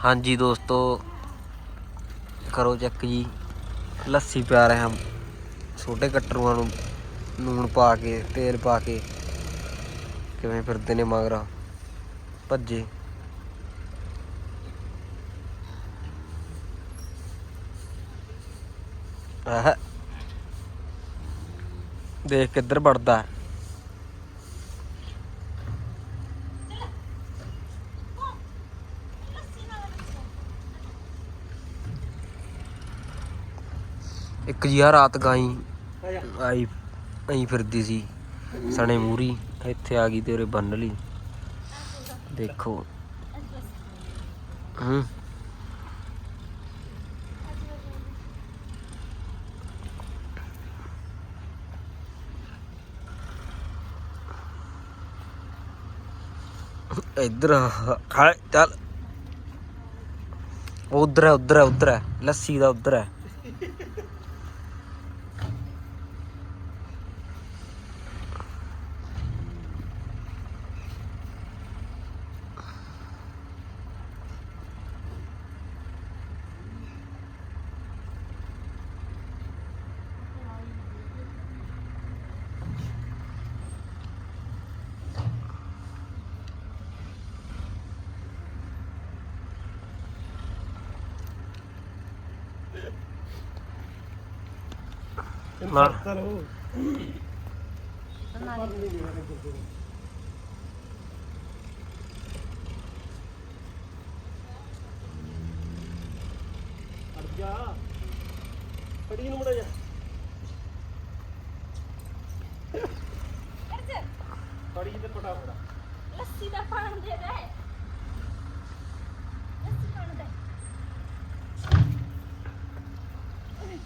ਹਾਂਜੀ ਦੋਸਤੋ, ਕਰੋ ਚੈੱਕ ਜੀ। ਲੱਸੀ ਪਿਆ ਰਹੇ। ਹਾਂ ਛੋਟੇ ਕੱਟਰੂਆਂ ਨੂੰ ਨੂਣ ਪਾ ਕੇ, ਤੇਲ ਪਾ ਕੇ ਕਿਵੇਂ ਫਿਰਦੇ ਨੇ ਮਗਰਾ। ਭੱਜੇ। ਆਹ। ਦੇਖ ਕਿੱਧਰ ਵੜਦਾ। ਇੱਕ ਜੀ ਆ ਰਾਤ ਗਾਈ, ਆਈ ਆਈ ਫਿਰਦੀ ਸੀ, ਸਣੇ ਮੂਰੀ, ਇੱਥੇ ਆ ਗਈ ਤੇ ਉਰੇ ਬੰਨ ਲਈ। ਦੇਖੋ। ਹੂੰ। ਇੱਧਰ ਖਾ ਚੱਲ। ਉਧਰ ਹੈ ਉਧਰ ਹੈ ਉਧਰ ਹੈ। ਲੱਸੀ ਦਾ ਉਧਰ ਹੈ। ਨਾ ਜਾ ਫੜੀ ਨੂੰ ਮੁੜਾ ਜਾ ਫੜੀ ਤੇ ਪਟਾ ਫੜਾ ਲੱਸੀ ਦਾ ਪਾਣ ਦੇ ਦੇ ਲੱਸੀ ਪਾਣ ਦੇ ਹਟ ਜਾ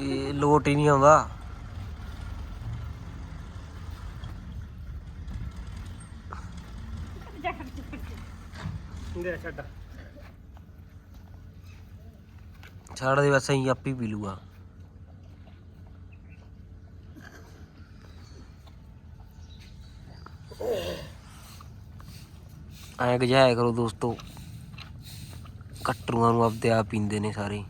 ਇਹ ਲੋਟ ਹੀ ਨਹੀਂ ਆਉਂਦਾ। ਦੇ ਛੱਡ। ਛੱਡ ਦੇ ਬਸ ਅਸੀਂ ਆਪੀ ਪੀ ਲੂਗਾ ਐਂ ਗਜਾਇਆ ਕਰੋ ਦੋਸਤੋ। ਕੱਟਰੂਆਂ ਨੂੰ ਆਪਦੇ ਆਪ ਪੀਂਦੇ ਨੇ ਸਾਰੇ।